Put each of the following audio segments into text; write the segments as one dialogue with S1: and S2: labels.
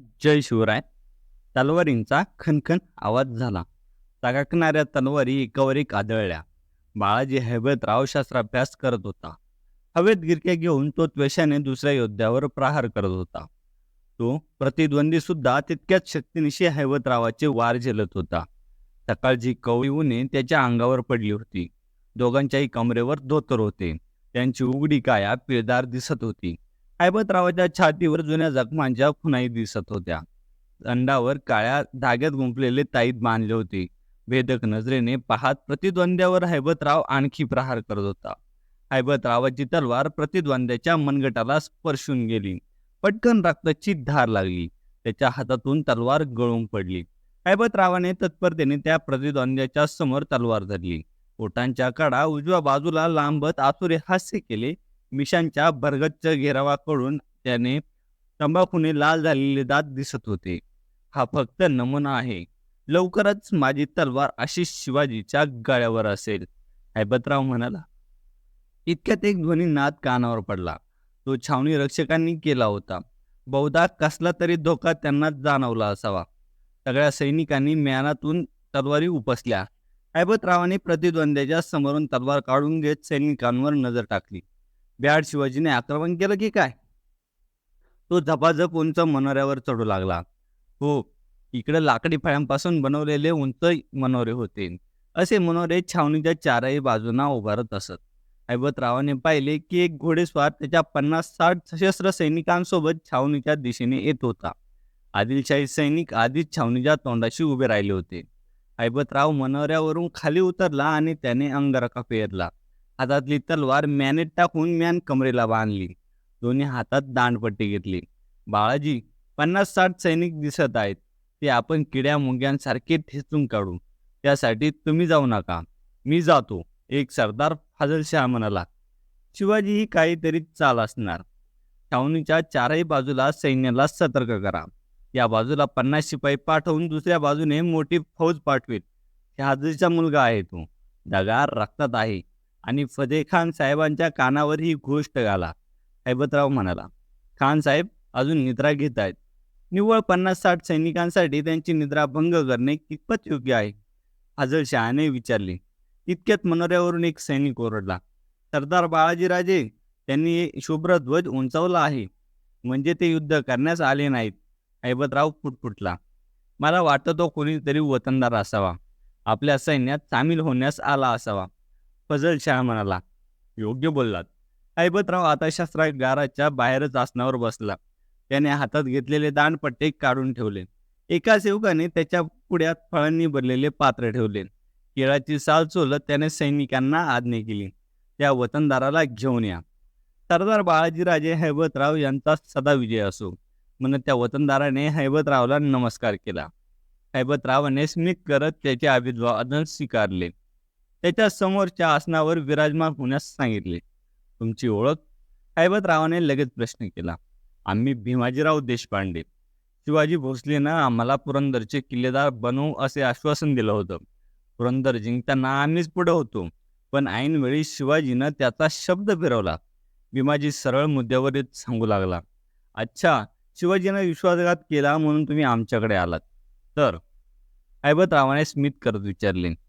S1: जय शिवराय. तलवारींचा खनखन आवाज झाला. चकाकणाऱ्या तलवारी एकावर एक आदळल्या. बाळाजी हैबतराव शस्त्राभ्यास करत होता. हवेत गिरक्या घेऊन तो त्वेषाने दुसऱ्या योद्ध्यावर प्रहार करत होता. तो प्रतिद्वंदी सुद्धा तितक्याच शक्तीनिशी हैबतरावाचे वार झेलत होता. सकाळची कवळी उन्हे त्याच्या अंगावर पडली होती. दोघांच्याही कमरेवर धोतर होते. त्यांची उघडी काया पिळदार दिसत होती. हैबतरावाच्या छातीवर जुन्या जखमांच्या खुणाई दिसत होत्या. अंडावर काळ्या धाग्यात गुंपलेले ताईत बांधले होते. भेदक नजरेने पाहत प्रतिद्वंद्यावर हैबतराव आणखी प्रहार करत होता. हैबतरावाची तलवार प्रतिद्वंद्याच्या मनगटाला स्पर्शून गेली. पटकन रक्ताची धार लागली. त्याच्या हातातून तलवार गळून पडली. हैबतरावाने तत्परतेने त्या प्रतिद्वंद्याच्या समोर तलवार धरली. ओटांच्या कडा उजव्या बाजूला लांबत आतुरे हास्य केले. मिशांच्या भरगच्च घेरावाकडून त्याने तंबाखूने लाल झालेले दात दिसत होते. हा फक्त नमुना आहे. लवकरच माझी तलवार अशी शिवाजीच्या गळ्यावर असेल. हैबतराव म्हणाला. इतक्यात एक ध्वनी नाद कानावर पडला. तो छावणी रक्षकांनी केला होता. बहुधा कसला तरी धोका त्यांना जाणवला असावा. सगळ्या सैनिकांनी म्यानातून तलवारी उपसल्या. हैबतरावाने प्रतिद्वंद्याच्या समोरून तलवार काढून घेत सैनिकांवर नजर टाकली. ब्याड शिवाजीने आक्रमण केलं की काय? तो झपाझप उंच मनोऱ्यावर चढू लागला. हो इकडे लाकडी फळ्यांपासून बनवलेले उंच मनोरे होते. असे मनोरे छावणीच्या चारही बाजूंना उभारत असत. ऐबतरावाने पाहिले की एक घोडेस्वार त्याच्या पन्नास साठ सशस्त्र सैनिकांसोबत छावणीच्या दिशेने येत होता. आदिलशाही सैनिक आधीच छावणीच्या तोंडाशी उभे राहिले होते. ऐबतराव मनोऱ्यावरून खाली उतरला आणि त्याने अंगरखा पेरला. हातातली तलवार मॅनेट टाकून मॅन कमरेला बांधली. दोन्ही हातात दांडपट्टी घेतली. बाळाजी पन्नास साठ सैनिक दिसत आहेत. ते आपण किड्या मुंग्यांसारखे ठेचून काढू. त्यासाठी तुम्ही जाऊ नका. मी जातो. एक सरदार फाजलशाह म्हणाला. शिवाजी ही काहीतरी चाल असणार. छावणीच्या चारही बाजूला सैन्याला सतर्क करा. या बाजूला पन्नास शिपाई पाठवून दुसऱ्या बाजूने मोठी फौज पाठवीत शहाजीचा मुलगा आहे तो. दगार रक्तात आहे. आणि फतेह खान साहेबांच्या कानावर ही गोष्ट घाला हैबतराव म्हणाला खान साहेब अजून निद्रा घेत आहेत. निव्वळ पन्नास साठ सैनिकांसाठी त्यांची निद्रा भंग करणे कितपत योग्य आहे? फाजल शहाने विचारले. इतक्यात मनोऱ्यावरून एक सैनिक ओरडला सरदार बाळाजीराजे त्यांनी शुभ्र ध्वज उंचावला आहे. म्हणजे ते युद्ध करण्यास आले नाहीत. ऐबतराव फुटफुटला मला वाटतं तो कोणीतरी वतनदार असावा. आपल्या सैन्यात सामील होण्यास आला असावा. फजल शाह म्हणाला. योग्य बोललात. ऐबतराव आता शस्त्रागाराच्या बाहेरच आसनावर बसला. त्याने हातात घेतलेले दांडपट्टे काढून ठेवले. एका सेवकाने त्याच्या पुढ्यात फळांनी भरलेले पात्र ठेवले. केळाची साल चोलत त्याने सैनिकांना आज्ञा केली. त्या वतनदाराला घेऊन या. सरदार बाळाजीराजे हैबतराव यांचा सदा विजय असो. म्हणून त्या वतनदाराने हैबतरावला नमस्कार केला. हैबतरावाने स्मित करत त्याचे अभिवादन स्वीकारले. त्याच्या समोरच्या आसनावर विराजमान होण्यास सांगितले. तुमची ओळख? हैबतरावाने लगेच प्रश्न केला. आम्ही भीमाजीराव देशपांडे. शिवाजी भोसलेनं आम्हाला पुरंदरचे किल्लेदार बनवू असे आश्वासन दिलं होतं. पुरंदर जिंकताना आम्हीच पुढे होतो. पण ऐनवेळी शिवाजीनं त्याचा शब्द फिरवला. भीमाजी सरळ मुद्द्यावर येत सांगू लागला. अच्छा शिवाजीनं विश्वासघात केला म्हणून तुम्ही आमच्याकडे आलात. तर? ऐबतरावाने स्मित करत विचारले.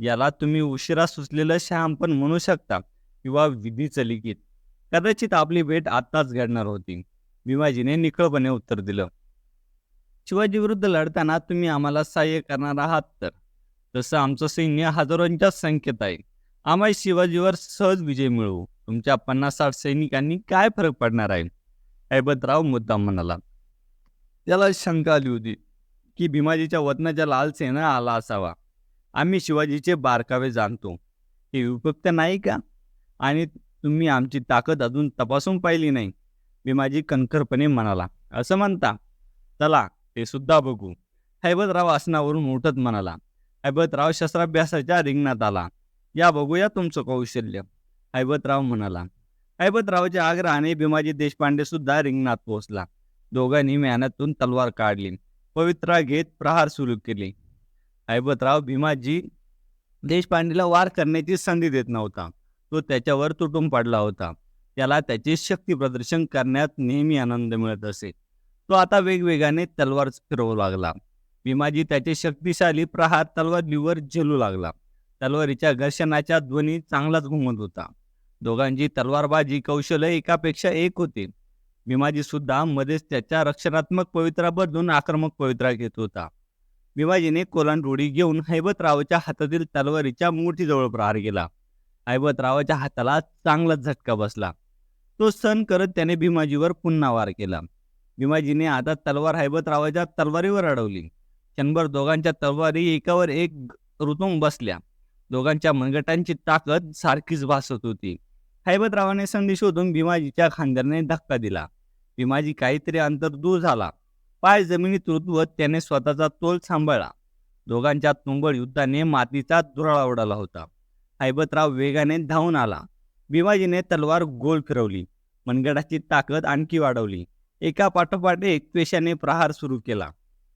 S1: याला तुम्ही उशिरा सुचलेलं श्याम पण म्हणू शकता किंवा विधीचं लिखित. कदाचित आपली भेट आत्ताच घडणार होती. भीमाजीने निखळपणे उत्तर दिलं. शिवाजी विरुद्ध लढताना तुम्ही आम्हाला सहाय्य करणार आहात तर. तसं आमचं सैन्य हजारोंच्या संख्येत आहे. आम्हाला शिवाजीवर सहज विजय मिळवू. तुमच्या पन्नास साठ सैनिकांनी काय फरक पडणार आहे? ऐबतराव मुद्दाम म्हणाला. त्याला शंका आली होती की भीमाजीच्या वतनाच्या लालसेनं आला असावा. आम्ही शिवाजीचे बारकावे जाणतो. हे उपयुक्त नाही का? आणि तुम्ही आमची ताकद अजून तपासून पाहिली नाही. भीमाजी कणखरपणे म्हणाला असं म्हणता? चला ते सुद्धा बघू. हैबतराव आसनावरून उठत म्हणाला हैबतराव शस्त्राभ्यासाच्या रिंगणात आला. या बघूया तुमचं कौशल्य. हैबतराव म्हणाला हैबतरावच्या आग्रहाने भीमाजी देशपांडे सुद्धा रिंगणात पोहोचला. दोघांनी मेहनतून तलवार काढली. पवित्रा घेत प्रहार सुरू केले. ऐबतराव भीमाजी देशपांडेला वार करण्याची संधी देत नव्हता. तो त्याच्यावर तुटून पडला होता. त्याला त्याचे शक्ती प्रदर्शन करण्यात नेहमी आनंद मिळत असे. तो आता वेगवेगाने तलवार फिरवू लागला. भीमाजी त्याचे शक्तिशाली प्रहार तलवारीवर झेलू लागला. तलवारीच्या घर्षणाच्या ध्वनी चांगलाच घुमत होता. दोघांची तलवारबाजी कौशल्य एकापेक्षा एक होते. भीमाजी सुद्धा मध्येच त्याच्या रक्षणात्मक पवित्रा बदलून आक्रमक पवित्रा घेत होता. भीमाजीने कोलांडोडी घेऊन हैबतरावाच्या हातातील तलवारीच्या मुठीजवळ प्रहार केला. हैबतरावाच्या हाताला चांगलाच झटका बसला. तो सण करत त्याने भीमाजीवर पुन्हा वार केला. भीमाजीने आता तलवार हैबतरावाच्या तलवारीवर अडवली. क्षणभर दोघांच्या तलवारी एकावर एक रुतून बसल्या. दोघांच्या मनगटांची ताकद सारखीच भासत होती. हैबतरावाने संधी शोधून भीमाजीच्या खांद्याने धक्का दिला. भीमाजी काहीतरी अंतर दूर झाला. पाय जमिनीत रुतवत त्याने स्वतःचा तोल सांभाळला. दोघांच्या तुंबळ युद्धाने मातीचा दुराळा उडाला होता. हैबतराव वेगाने धावून आला. भीमाजीने तलवार गोल फिरवली. मनगडाची ताकद आणखी वाढवली. एका पाठोपाठ एक पेशाने प्रहार सुरू केला.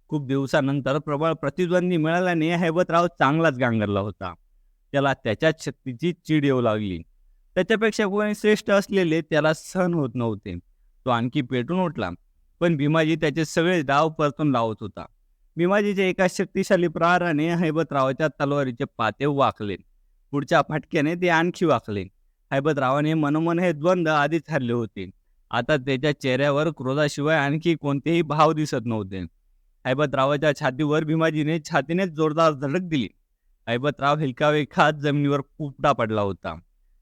S1: खूप दिवसानंतर प्रबळ प्रतिद्वंदी मिळाल्याने हैबतराव चांगलाच गांगरला होता. त्याला त्याच्याच शक्तीची चीड येऊ लागली. त्याच्यापेक्षा कोणी श्रेष्ठ असलेले त्याला सहन होत नव्हते. तो आणखी पेटून उठला. पण भीमाजी त्याचे सगळे डाव परतून लावत होता. भीमाजीच्या एका शक्तिशाली प्रहाराने हैबतरावाच्या तलवारीचे पाते वाकले. पुढच्या फटक्याने ते आणखी वाकले. हैबतरावाने मनोमन हे द्वंद्व आधीच हरले होते. आता त्याच्या चेहऱ्यावर क्रोधाशिवाय आणखी कोणतेही भाव दिसत नव्हते. हैबतरावाच्या छातीवर भीमाजीने छातीने जोरदार धडक दिली. हैबतराव हिलकावे खात जमिनीवर उपटा पडला होता.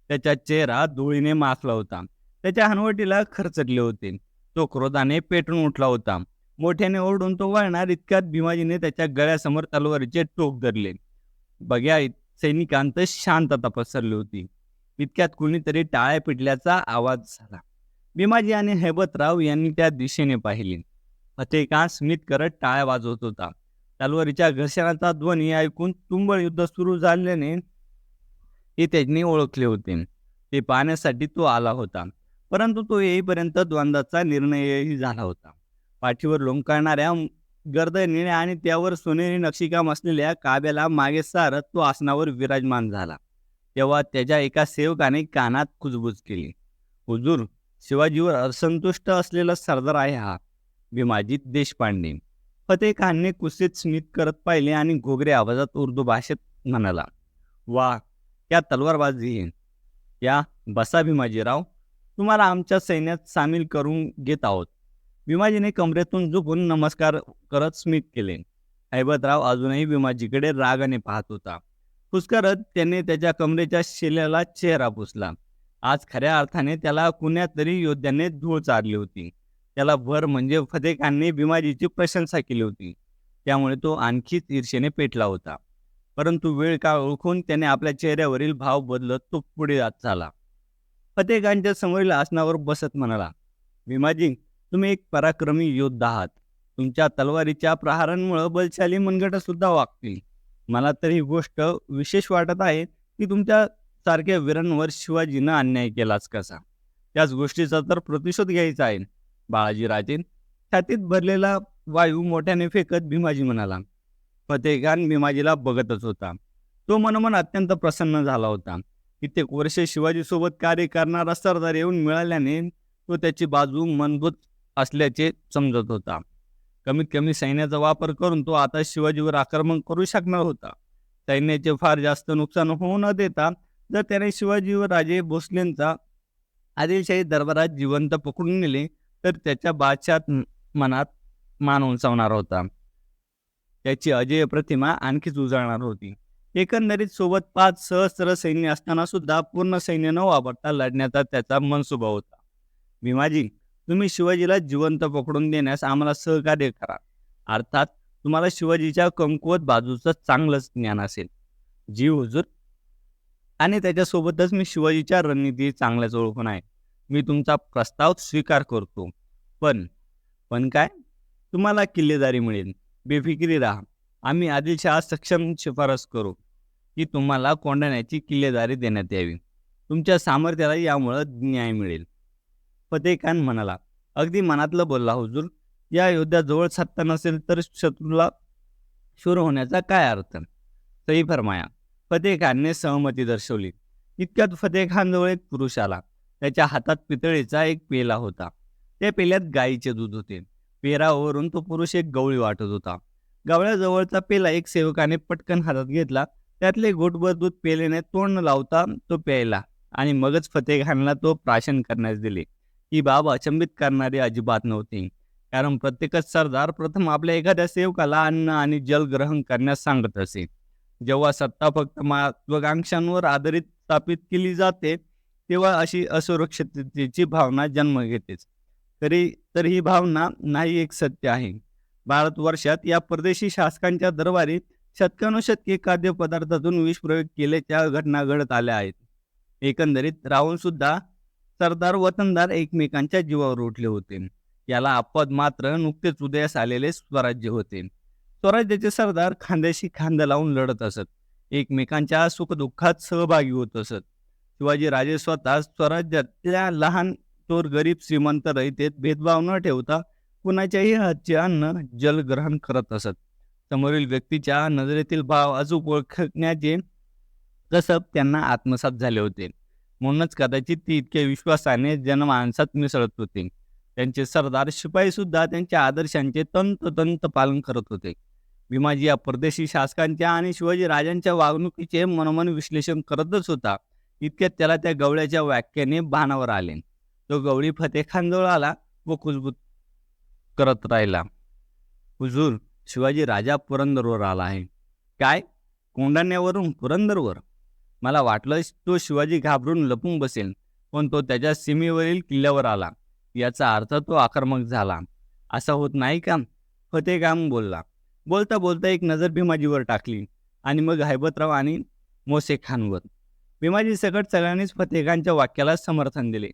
S1: त्याचा चेहरा धुळीने माखला होता. त्याच्या हनवटीला खरचटले होते. तो क्रोधाने पेटून उठला होता. मोठ्याने ओरडून तो वळणार इतक्यात भीमाजीने त्याच्या गळ्यासमोर तलवारीचे टोक धरले. बघ्या सैनिकांत शांतता पसरली होती. इतक्यात कुणीतरी टाळ्या पिटल्याचा आवाज झाला. भीमाजी आणि हैबतराव यांनी त्या दिशेने पाहिले. फतेका स्मित करत टाळ्या वाजवत होता. तलवारीच्या घर्षणाचा ध्वनी ऐकून तुंबळ युद्ध सुरू झाल्याने हे त्यांनी ओळखले होते. ते पाहण्यासाठी तो आला होता. परंतु तो येईपर्यंत द्वंद्वाचा निर्णयही झाला होता. पाठीवर लोंबकळणाऱ्या गर्द निळ्या आणि त्यावर सोनेरी नक्षीकाम असलेल्या काब्याला मागे सारत तो आसनावर विराजमान झाला. तेव्हा त्याच्या एका सेवकाने कानात कुजबूज केली. हुजूर शिवाजीवर असंतुष्ट असलेला सरदार आहे हा. भीमाजी देशपांडे. फतेह खानने कुस्तीत स्मित करत पाहिले आणि घोगरे आवाजात उर्दू भाषेत म्हणाला वा क्या तलवारबाजी या बसा भीमाजीराव तुम्हाला आमच्या सैन्यात सामील करून घेत आहोत. भीमाजीने कमरेतून झुकून नमस्कार करत स्मित केले. हैबतराव अजूनही भीमाजीकडे रागाने पाहत होता. पुष्करत त्याने त्याच्या कमरेच्या शिल्याला चेहरा पुसला. आज खऱ्या अर्थाने त्याला कुण्यातरी योद्ध्याने धूळ चारली होती. त्याला भर म्हणजे फतेखानने भीमाजीची प्रशंसा केली होती. त्यामुळे तो आणखीच ईर्षेने पेटला होता. परंतु वेळ काळ ओळखून त्याने आपल्या चेहऱ्यावरील भाव बदलत तो पुढे जात झाला. फतेहखानच्या समोरील आसनावर बसत म्हणाला भीमाजी तुम्ही एक पराक्रमी योद्धा आहात. तुमच्या तलवारीच्या प्रहारांमुळे बलशाली मनगट सुद्धा वागतील. मला तर ही गोष्ट विशेष वाटत आहे की तुमच्या सारख्या वीरांवर शिवाजीनं अन्याय केलाच कसा? त्याच गोष्टीचा तर प्रतिशोध घ्यायचा आहे. बाळाजी राजे छातीत भरलेला वायू मोठ्याने फेकत भीमाजी म्हणाला फतेहखान भीमाजीला बघतच होता. तो मनोमन अत्यंत प्रसन्न झाला होता. कित्येक वर्षे शिवाजीसोबत कार्य करणारा सरदार येऊन मिळाल्याने तो त्याची बाजू मनभूत असल्याचे समजत होता. कमीत कमी सैन्याचा वापर करून तो आता शिवाजीवर आक्रमण करू शकणार होता. सैन्याचे फार जास्त नुकसान होऊ न देता जर त्याने शिवाजीवर राजे भोसलेंचा आदिलशाही दरबारात जिवंत पकडून नेले तर त्याच्या बादशात मनात मान उंचावणार होता. त्याची अजय प्रतिमा आणखीच उजळणार होती. एकंदरीत सोबत पाच सहस्त्र सैन्य असताना सुद्धा पूर्ण सैन्य न वापरता लढण्याचा त्याचा मनसुबा होता. भीमाजी तुम्ही शिवाजीला जिवंत पकडून देण्यास आम्हाला सहकार्य करा. अर्थात तुम्हाला शिवाजीच्या कमकुवत बाजूचं चांगलंच ज्ञान असेल. जी हुजूर आणि त्याच्यासोबतच मी शिवाजीच्या रणनीती चांगल्याच ओळखून आहे. मी तुमचा प्रस्ताव स्वीकार करतो. पण पण काय? तुम्हाला किल्लेदारी मिळेल. बेफिकिरी राहा. आम्ही आदिलशहा सक्षम शिफारस करू. की तुम्हाला कोंडाण्याची किल्लेदारी देण्यात यावी. तुमच्या सामर्थ्याला यामुळं न्याय मिळेल. फतेह खान म्हणाला अगदी मनातलं बोलला हुजूर. या योद्ध्याजवळ सत्ता नसेल तर शत्रूला शूर होण्याचा काय अर्थ? सई फरमाया फतेह खानने सहमती दर्शवली. इतक्यात फतेह खानजवळ एक पुरुष आला. त्याच्या हातात पितळेचा एक पेला होता. त्या पेल्यात गायीचे दूध होते. पेरावरून तो पुरुष एक गवळी वाटत होता. गवळ्याजवळचा पेला एक सेवकाने पटकन हातात घेतला. त्यातले घोटभर दूध पेलेने तोंड लावता तो प्यायला आणि मगच फतेखानला तो प्राशन करण्यास दिले. ही बाब अचंबित करणारी अजिबात नव्हती. कारण प्रत्येकच सरदार प्रथम आपल्या एखाद्या सेवकाला अन्न आणि जल ग्रहण करण्यास सांगत असे. जेव्हा सत्ता फक्त महत्वाकांक्षांवर आधारित स्थापित केली जाते तेव्हा अशी असुरक्षिततेची भावना जन्म घेतेच. तरी तर ही भावना नाही एक सत्य आहे. भारतवर्षात या परदेशी शासकांच्या दरबारी शतकानुशतके खाद्यपदार्थातून विषप्रयोग केल्याच्या घटना घडत आल्या आहेत. एकंदरीत राहून सुद्धा सरदार वतनदार एकमेकांच्या जीवावर उठले होते. याला अपवाद मात्र नुकतेच उदयास आलेले स्वराज्य होते. स्वराज्याचे सरदार खांद्याशी खांदा लावून लढत असत. एकमेकांच्या सुखदुःखात सहभागी होत असत. शिवाजी राजे स्वतः स्वराज्यातल्या लहान चोर गरीब श्रीमंत रहितेत भेदभाव न ठेवता कुणाच्याही हातचे अन्न जलग्रहण करत असत. समोरील व्यक्तीच्या नजरेतील भाव अचूक ओळखण्याचे कसब त्यांना आत्मसात झाले होते. म्हणूनच कदाचित ती इतक्या विश्वासाने जनमानसात मिसळत होते. त्यांचे सरदार शिपाई सुद्धा त्यांच्या आदर्शांचे तंतोतंत पालन करत होते. भीमाजी या परदेशी शासकांच्या आणि शिवाजी राजांच्या वागणुकीचे मनोमन विश्लेषण करतच होता. इतक्यात त्याला त्या गवळ्याच्या वाक्याने भानावर आले. तो गवळी फतेखानजवळ आला व कुजबूत करत राहिला. हुजूर शिवाजी राजा पुरंदरवर आला आहे. काय? कोंडाण्यावरून पुरंदरवर? मला वाटलं तो शिवाजी घाबरून लपून बसेल पण तो त्याच्या सीमेवरील किल्ल्यावर आला. याचा अर्थ तो आक्रमक झाला. असा होत नाही का? फतेगाम बोलला. बोलता बोलता एक नजर भीमाजीवर टाकली आणि मग हैबतराव आणि मोसे खानवर. भीमाजी सकट सगळ्यांनीच फतेखानच्या वाक्याला समर्थन दिले.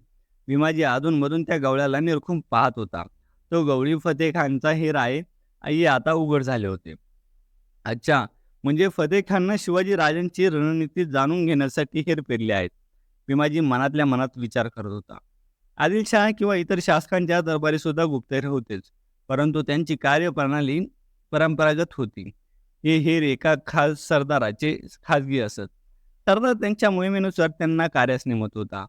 S1: भीमाजी अधूनमधून त्या गवळ्याला निरखून पाहत होता. तो गवळी फतेखानचा हे राय आई आता उघड झाले होते. अच्छा म्हणजे फतेह खाननं शिवाजी राजांची रणनीती जाणून घेण्यासाठी हेर पेरले आहेत. भीमाजी मनातल्या मनात विचार करत होता. आदिलशाह किंवा इतर शासकांच्या दरबारी सुद्धा गुप्तहेर होतेच परंतु त्यांची कार्यप्रणाली परंपरागत होती. हे हेर एका खास सरदाराचे खाजगी असत. सरदार त्यांच्या मोहिमेनुसार त्यांना कार्यास नेमत होता.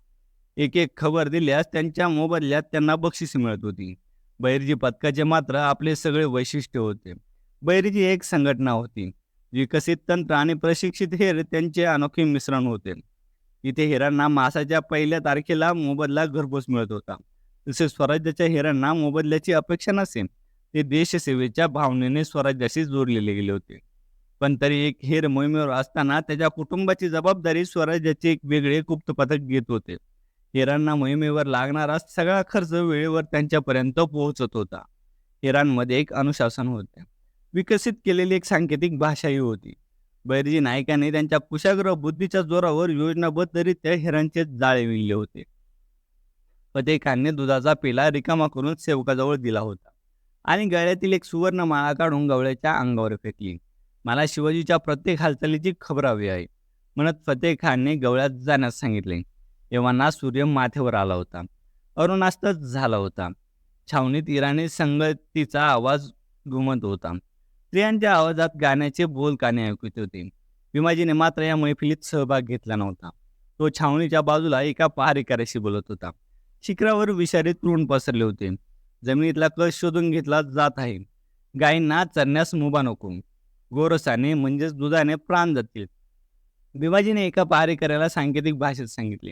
S1: एक एक खबर दिल्यास त्यांच्या मोबदल्यात त्यांना बक्षीस मिळत होती. बैरजी पथकाचे मात्र आपले सगळे वैशिष्ट्य होते. बैरजी एक संघटना होती विकसित तंत्र आणि प्रशिक्षित हेर त्यांचे अनोखे मिश्रण होते. इथे हेरांना मासाच्या पहिल्या तारखेला मोबदला घरपोच मिळत होता. तसेच स्वराज्याच्या हेरांना मोबदल्याची अपेक्षा नसेल ते देशसेवेच्या भावनेने स्वराज्याशी जोडलेले गेले होते. पण तरी एक हेर मोहिमेवर असताना त्याच्या कुटुंबाची जबाबदारी स्वराज्याचे एक वेगळे गुप्त पथक घेत होते. इराणना मोहिमेवर लागणारा सगळा खर्च वेळेवर त्यांच्यापर्यंत पोहोचत होता. इराणमध्ये एक अनुशासन होते. विकसित केलेली एक सांकेतिक भाषाही होती. बैरजी नायकाने त्यांच्या कुशाग्र बुद्धीच्या जोरावर योजनाबद्धरित्या हिरांचे जाळे विणले होते. फतेखानने दुधाचा पेला रिकामा करून सेवकाजवळ दिला होता. आणि गळ्यातील एक सुवर्ण माळा काढून गवळ्याच्या अंगावर फेकली. मला शिवाजीच्या प्रत्येक हालचालीची खबर हवी आहे. म्हणत फतेखानने गवळ्यात जाण्यास सांगितले. तेव्हा सूर्य माथ्यावर आला होता. अरुणास्तच झाला होता. छावणीत इराणी संगतीचा आवाज घुमत होता. स्त्रियांच्या आवाजात गाण्याचे बोल काने ऐकू होते. भीमाजीने मात्र या मैफिलीत सहभाग घेतला नव्हता. तो छावणीच्या बाजूला एका पहारेकऱ्याशी बोलत होता. शिखरावर विषारी तृण पसरले होते. जमिनीतला कस शोधून घेतला जात आहे? गायींना चरण्यास मुभा नको. गोरसाने म्हणजेच दुधाने प्राण जातील. भीमाजीने एका पहारेकऱ्याला सांकेतिक भाषेत सांगितले.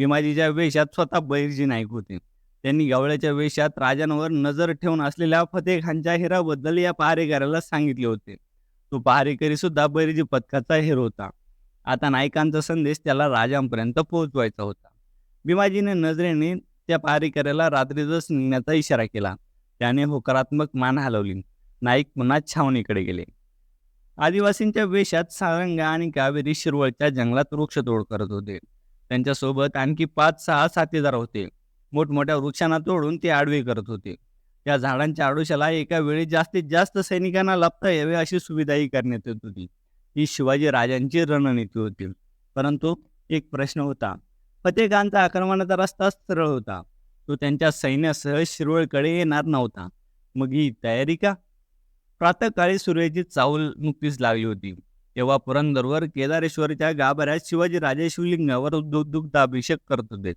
S1: भीमाजीच्या वेशात स्वतः बहिर्जी नाईक होते. त्यांनी गवळ्याच्या वेशात राजांवर नजर ठेवून असलेल्या फतेखानच्या हिराबद्दल या पहारेकऱ्याला सांगितले होते. तो पहारेकरी सुद्धा बहिर्जी पथकाचा हिरो होता. आता नायकांचा संदेश त्याला राजांपर्यंत पोहोचवायचा होता. भीमाजीने नजरेने त्या पहारेकऱ्याला रात्रीतच निघण्याचा इशारा केला. त्याने होकारात्मक मान हलवली. नाईक पुन्हा छावणीकडे गेले. आदिवासींच्या वेशात सारंगा आणि कावेरी शिरवळच्या जंगलात वृक्षतोड करत होते. त्यांच्यासोबत आणखी पाच सहा साथीदार होते. मोठमोठ्या वृक्षांना तोडून ते आडवे करत होते. त्या झाडांच्या आडोशाला एका वेळी जास्तीत जास्त सैनिकांना लपता यावे अशी सुविधाही करण्यात येत होती. ही शिवाजी राजांची रणनीती होती. परंतु एक प्रश्न होता. फतेखानचा आक्रमणाचा रस्ता सरळ होता. तो त्यांच्या सैन्यासह शिरोळकडे येणार नव्हता. मग ही तयारी का? प्रातःकाळी सूर्याची चावल नुकतीच लागली होती. तेव्हा पुरंदरवर केदारेश्वरच्या गाभाऱ्यात शिवाजी राजे शिवलिंगावर दुग्धाभिषेक करत होते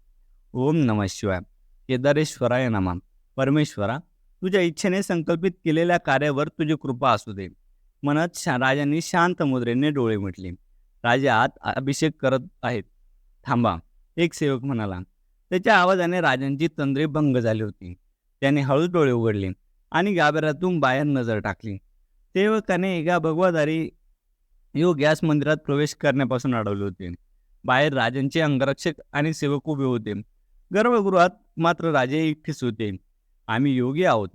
S1: ओम नम शिवाय. केदारेश्वराय नमा. परमेश्वरा तुझ्या इच्छेने संकल्पित केलेल्या कार्यावर तुझी कृपा असू दे मनात शा राजांनी शांत मुद्रेने डोळे मिटले. राजे आत अभिषेक करत आहेत. थांबा. एक सेवक म्हणाला. त्याच्या आवाजाने राजांची तंद्रे भंग झाली होती. त्याने हळूच डोळे उघडले आणि गाभाऱ्यातून बाहेर नजर टाकली. सेवकाने एका भगवादारी यो गॅस मंदिरात प्रवेश करण्यापासून अडवले होते. बाहेर राजांचे अंगरक्षक आणि सेवक उभे होते. गर्भगृहात मात्र राजे एकटेच होते. आम्ही योगी आहोत.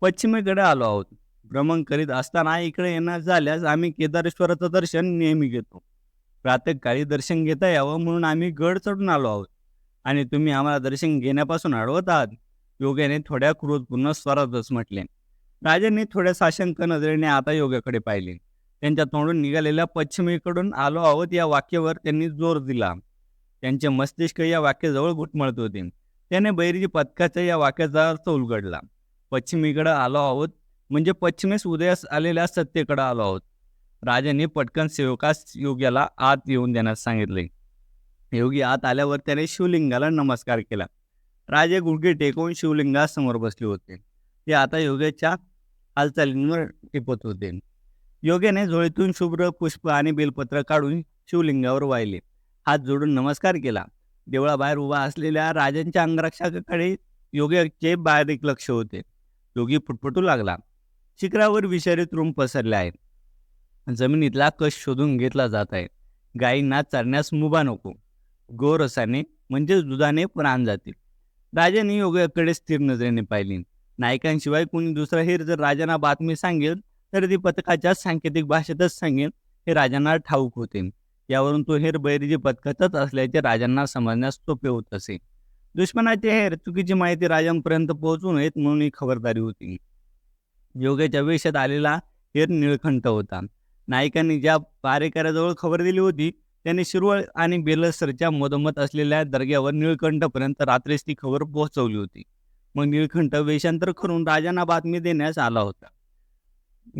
S1: पश्चिमेकडे आलो आहोत. भ्रमण करीत असताना इकडे येणार झाल्यास आम्ही केदारेश्वराचं दर्शन नेहमी घेतो. प्रातःकाळी दर्शन घेता यावं म्हणून आम्ही गड चढून आलो आहोत. आणि तुम्ही आम्हाला दर्शन घेण्यापासून अडवत आहात. योग्याने थोड्या क्रोधपूर्ण स्वरातच म्हटले. राजांनी थोड्या साशंक नजरेने आता योग्याकडे पाहिले. त्यांच्या तोंडून निघालेल्या पश्चिमेकडून आलो आहोत या वाक्यावर त्यांनी जोर दिला. त्यांचे मस्तिष्क या वाक्याजवळ घुटमळत होते. त्याने बैरजी पथकाच्या या वाक्याचा अर्थ उलगडला. पश्चिमेकडे आलो आहोत म्हणजे पश्चिमेस उदयास आलेल्या सत्तेकडे आलो आहोत. राजाने पटकन सेवकास योग्याला आत येऊन देण्यास सांगितले. योगी आत आल्यावर त्याने शिवलिंगाला नमस्कार केला. राजे गुडघे टेकवून शिवलिंगासमोर बसले होते. ते आता योग्याच्या हालचालींवर टिपत होते. योग्याने झोळीतून शुभ्र पुष्प आणि बेलपत्र काढून शिवलिंगावर वाहिले. हात जोडून नमस्कार केला. देवळाबाहेर उभा असलेल्या राजांच्या अंगरक्षकाकडे योग्याचे बारीक लक्ष होते. योगी फुटफुटू लागला. शिखरावर विषारी रूम पसरले आहे. जमिनीतला कश शोधून घेतला जात आहे. गायींना चरण्यास मुभा नको. गोरसाने म्हणजेच दुधाने प्राण जातील राजाने योग्याकडे स्थिर नजरेने पाहिली. नायकांशिवाय कोणी दुसरा हेर जर राजांना बातमी सांगेल तर ती पथकाच्या सांकेतिक भाषेतच सांगेल हे राजांना ठाऊक होते. यावरून तो हेर बैरजी पथकातच असल्याचे राजांना समजण्यास सोपे होत असे. दुश्मनाचे हेर चुकीची माहिती राजांपर्यंत पोहोचू नयेत म्हणून ही खबरदारी होती. योग्याच्या वेशात आलेला हेर निळखंठ होता. नायकांनी ज्या पारेकऱ्याजवळ खबर दिली होती त्यांनी शिरवळ आणि बेलसरच्या मधोमध असलेल्या दर्ग्यावर निळकंठपर्यंत रात्रीच ती खबर पोहोचवली होती. मग निळखंठ वेशांतर करून राजांना बातमी देण्यास आला होता.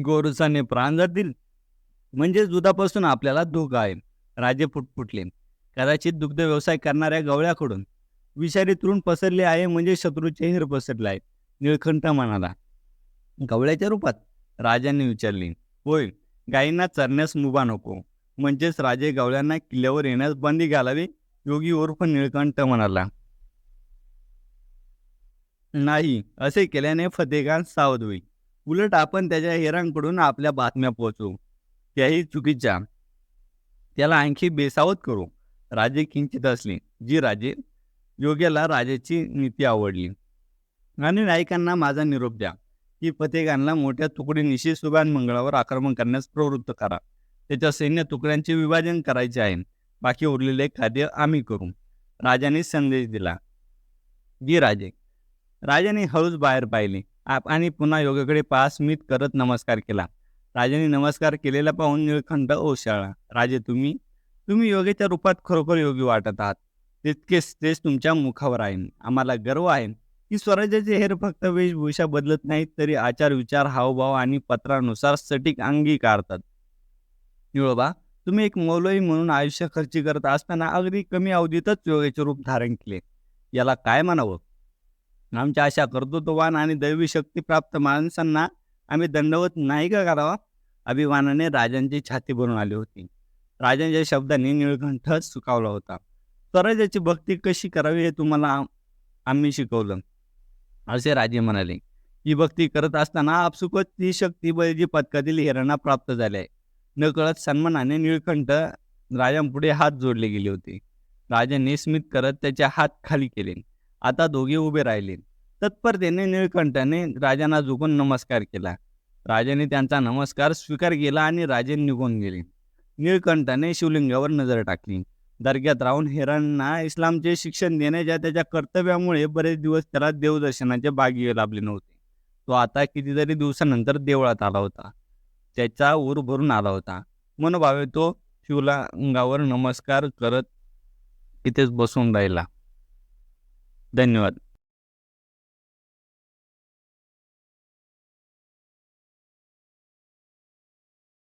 S1: गोरुसाने प्राण जातील. म्हणजे दुधापासून आपल्याला धोका आहे. राजे फुटफुटले कदाचित दुग्ध व्यवसाय करणाऱ्या गवळ्याकडून विषारी तृण पसरले आहे म्हणजे शत्रूचे हिर पसरले आहे निळखंठ म्हणाला. गवळ्याच्या रूपात? राजांनी विचारले. होय गायींना चरण्यास मुभा नको. म्हणजेच राजे गवळ्यांना किल्ल्यावर येण्यास बंदी घालावी योगी उर्फ निळकंठ म्हणाला. नाही असे केल्याने फतेगान सावध होईल उलट आपण त्याच्या हेरांकडून आपल्या बातम्या पोहोचवू त्याही चुकीच्या. त्याला आणखी बेसावत करू. राजे किंचित असली जी राजे योग्याला राजाची नीती आवडली. आणि नायकांना माझा निरोप द्या. की फतेगानला मोठ्या तुकडीनिशी सुभान मंगळावर आक्रमण करण्यास प्रवृत्त करा. त्याच्या सैन्य तुकड्यांचे विभाजन करायचे आहे. बाकी उरलेले कार्य आम्ही करू. राजाने संदेश दिला. जी राजे. राजाने हळूच बाहेर पाहिले. आप आणि पुन्हा योगाकडे पास स्मित करत नमस्कार केला. राजाने नमस्कार केलेला पाहून निळखंड ओशाळा राजे तुम्ही तुम्ही योगेच्या रूपात खरोखर योगी वाटत आहात. तितकेच तेच तुमच्या मुखावर आहे. आम्हाला गर्व आहे की स्वराज्याचे हेर फक्त वेशभूषा बदलत नाहीत तरी आचार विचार हावभाव आणि पत्रानुसार सटीक अंगीकारतात निळोबा तुम्ही एक मौलवी म्हणून आयुष्य खर्ची करत असताना अगदी कमी अवधीतच योगाचे रूप धारण केले. याला काय म्हणावं? आमच्या अशा कर्तृत्ववान आणि दैवी शक्ती प्राप्त माणसांना आम्ही दंडवत नाही का करावा? अभिमानाने राजांची छाती भरून आली होती. राजांच्या शब्दांनी निळकंठच सुकावला होता. स्वराज्याची भक्ती कशी करावी हे तुम्हाला आम्ही शिकवलं. असे राजे म्हणाले ही भक्ती करत असताना आपसुकच ती शक्ती बळजी पथकातील हिरांना प्राप्त झाली आहे. नकळत सन्मानाने निळकंठ राजांपुढे हात जोडले गेले होते. राजांनी स्मित करत त्याचे हात खाली केले. आता दोघे उभे राहिले. तत्परतेने निळकंठाने राजांना झुकून नमस्कार केला. राजाने त्यांचा नमस्कार स्वीकार केला आणि राजे निघून गेले. निळकंठाने शिवलिंगावर नजर टाकली. दर्ग्यात राहून हेरांना इस्लामचे शिक्षण देण्याच्या त्याच्या कर्तव्यामुळे बरेच दिवस त्याला देवदर्शनाचे बागी लाभले नव्हते. तो आता कितीतरी दिवसानंतर देवळात आला होता. त्याचा ऊर भरून आला होता. मनोभावे तो शिवलिंगावर नमस्कार करत तिथेच बसून राहिला. धन्यवाद.